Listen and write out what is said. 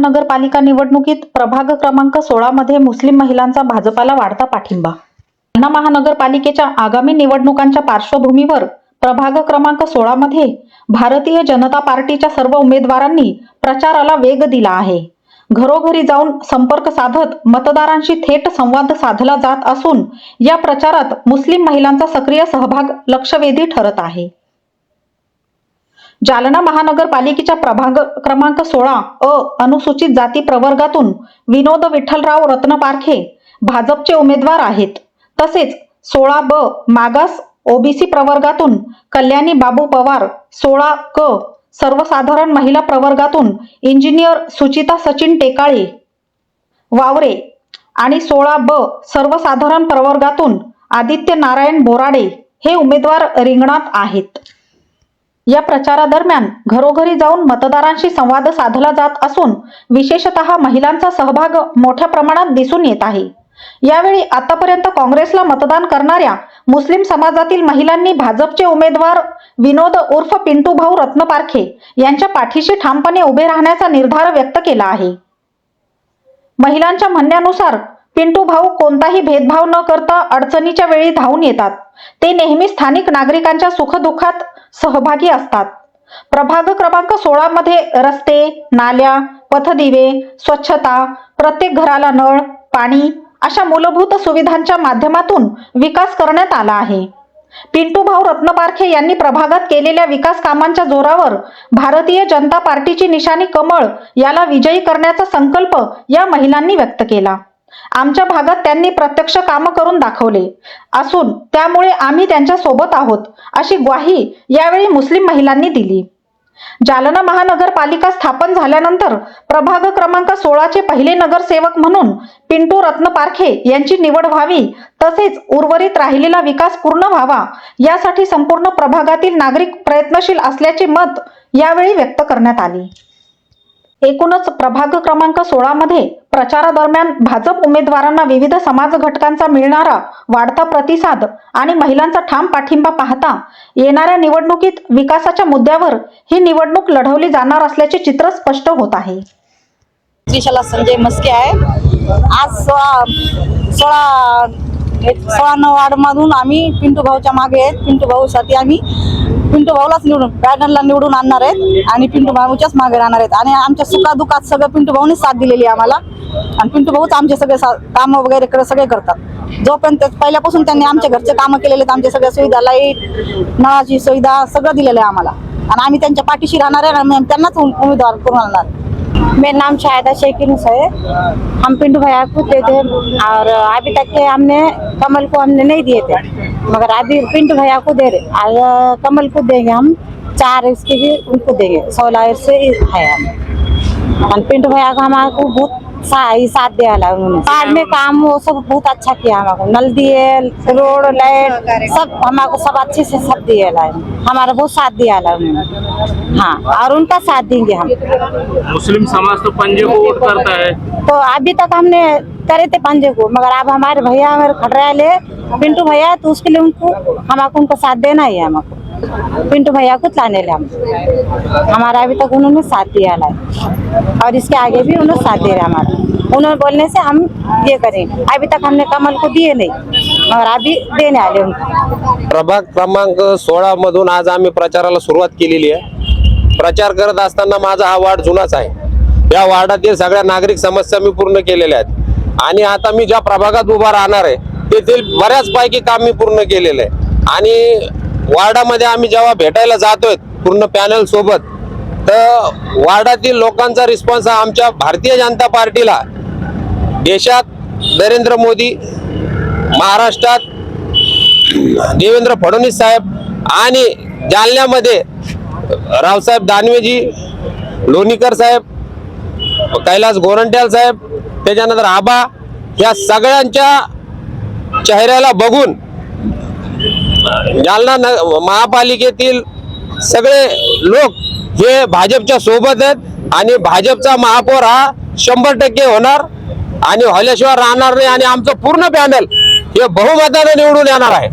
महानगरपालिका निवडणुकीत प्रभाग क्रमांक सोळा मध्ये मुस्लिम महिलांचा भाजपाला वाढता पाठिंबा. अण्णा महानगरपालिकेच्या आगामी निवडणुकांच्या पार्श्वभूमीवर प्रभाग क्रमांक सोळा मध्ये भारतीय जनता पार्टीच्या सर्व उमेदवारांनी प्रचाराला वेग दिला आहे. घरोघरी जाऊन संपर्क साधत मतदारांशी थेट संवाद साधला जात असून या प्रचारात मुस्लिम महिलांचा सक्रिय सहभाग लक्षवेधी ठरत आहे. जालना महानगरपालिकेच्या प्रभाग क्रमांक सोळा अ अनुसूचित जाती प्रवर्गातून विनोद विठ्ठलराव रत्नपारखे भाजपचे उमेदवार आहेत. तसेच सोळा ब मागास ओबीसी प्रवर्गातून कल्याणी बाबू पवार सोळा क सर्वसाधारण महिला प्रवर्गातून इंजिनियर सुचिता सचिन टेकाळे वावरे आणि सोळा ब सर्वसाधारण प्रवर्गातून आदित्य नारायण बोराडे हे उमेदवार रिंगणात आहेत. या प्रचारादरम्यान घरोघरी जाऊन मतदारांशी संवाद साधला जात असून विशेषतः महिलांचा सहभाग मोठ्या प्रमाणात दिसून येत आहे. यावेळी आतापर्यंत काँग्रेसला मतदान करणाऱ्या मुस्लिम समाजातील महिलांनी भाजपचे उमेदवार विनोद उर्फ पिंटू भाऊ रत्नपारखे यांच्या पाठीशी ठामपणे उभे राहण्याचा निर्धार व्यक्त केला आहे. महिलांच्या म्हणण्यानुसार पिंटू भाऊ कोणताही भेदभाव न करता अडचणीच्या वेळी धावून येतात. ते नेहमी स्थानिक नागरिकांच्या सुखदुःखात सहभागी असतात. प्रभाग क्रमांक सोळा मध्ये रस्ते नाल्या पथदिवे स्वच्छता प्रत्येक घराला नळ पाणी अशा मूलभूत सुविधांच्या माध्यमातून विकास करण्यात आला आहे. पिंटू भाऊ रत्नपारखे यांनी प्रभागात केलेल्या विकास कामांच्या जोरावर भारतीय जनता पार्टीची निशाणी कमळ याला विजयी करण्याचा संकल्प या महिलांनी व्यक्त केला. आमच्या भागात त्यांनी प्रत्यक्ष कामं करून दाखवले. असून त्यामुळे आम्ही त्यांच्यासोबत आहोत अशी ग्वाही यावेळी मुस्लिम महिलांनी दिली. जालना महानगरपालिका स्थापन झाल्यानंतर प्रभाग क्रमांक सोळाचे पहिले नगरसेवक म्हणून पिंटू रत्नपारखे यांची निवड व्हावी तसेच उर्वरित राहिलेला विकास पूर्ण व्हावा यासाठी संपूर्ण प्रभागातील नागरिक प्रयत्नशील असल्याचे मत यावेळी व्यक्त करण्यात आले. एकूणच प्रभाग क्रमांक सोळा मध्ये प्रचारादरम्यान भाजप उमेदवारांना विविध समाज घटकांचा मिळणारा वाढता प्रतिसाद आणि महिलांचा ठाम पाठिंबा पाहता येणाऱ्या निवडणुकीत विकासाच्या मुद्द्यावर ही निवडणूक लढवली जाणार असल्याचे चित्र स्पष्ट होत आहे. संजय मस्के आहे. आज सोळा सव्वा एक सोळा नऊ आम्ही पिंटू भाऊच्या मागे आहेत. पिंटू भाऊसाठी आम्ही पिंटू भाऊलाच निवडून पॅटर्नला निवडून आणणार आहेत आणि पिंटू भाऊच्याच मागे राहणार आहेत. आणि आमच्या सुखादुखात सगळं पिंटू भाऊने साथ दिलेली आहे आम्हाला. आणि पिंटू भाऊच आमचे सगळे सा- कामं वगैरे सगळे करतात. जोपर्यंत पहिल्यापासून त्यांनी आमच्या घरचे कामं केलेले आहेत आमच्या सगळ्या सुविधा लाइट नळाची सुविधा सगळं दिलेलं आहे आम्हाला. आणि आम्ही त्यांच्या पाठीशी राहणार आहे आणि त्यांनाच उमेदवार करून आणणार. मेरा नाम शायदा शेखिन है। हम पिंटू भैया को दे थे और अभी तक के हमने कमल को हमने नहीं दिए थे मगर अभी पिंटू भैया को दे रहे और कमल को देंगे हम चार इसके भी उनको देंगे सोलह से है। हम पिंटू भैया का हमारे को बहुत सा- साथ दिया है उन्होंने। बाद में काम वो सब बहुत अच्छा किया हमारे नल दिए रोड लाइट सब हमारे सब अच्छे से सब दिए है। हमारा बहुत साथ दिया है उन्होंने। हाँ और उनका साथ देंगे हम। मुस्लिम समाज तो पंजे को वोट करता है। तो अभी तक हमने करे थे पंजे को मगर अब हमारे भैया हमारे खटराले पिंटू भैया तो उसके लिए उनको हमारे उनको साथ देना ही है हमको पिंटू भैया को लाने ले हमारा अभी तक उन्होंने साथ दिया है। और इसके आगे भी उन्होंने साथ दे रहा हमारा। उन्होंने बोलने से हम ये करें। अभी तक हमने कमल को दिए नहीं मगर अभी देने आले उनको। प्रभाग क्रमांक सोळा मधून आज आम्ही प्रचाराला सुरुवात केलेली आहे. प्रचार करत असताना माझा हा वार्ड जुनाच आहे. या वार्डातील सगळ्या नागरिक समस्या मी पूर्ण केलेल्या आहेत. आणि आता मी ज्या प्रभागात उभा राहणार आहे तेथील बऱ्याच पैकी काम मी पूर्ण केलेलं आहे. आणि वार्डामध्ये आम्ही जेव्हा भेटायला जातोय पूर्ण पॅनल सोबत तर वार्डातील लोकांचा रिस्पॉन्स हा आमच्या भारतीय जनता पार्टीला. देशात नरेंद्र मोदी महाराष्ट्रात देवेंद्र फडणवीस साहेब आणि जालन्यामध्ये रावसाहेब दानवेजी लोणीकर साहेब कैलास गोरंट्याल साहेब त्याच्यानंतर आबा या सगळ्यांच्या चेहऱ्याला बघून जालना न महापालिकेतील सगळे लोक हे भाजपच्या सोबत आहेत आणि भाजपचा महापौर हा शंभर टक्के होणार आणि हॉल्याशिवाय राहणार नाही आणि आमचं पूर्ण पॅनल हे बहुमताने निवडून येणार आहे.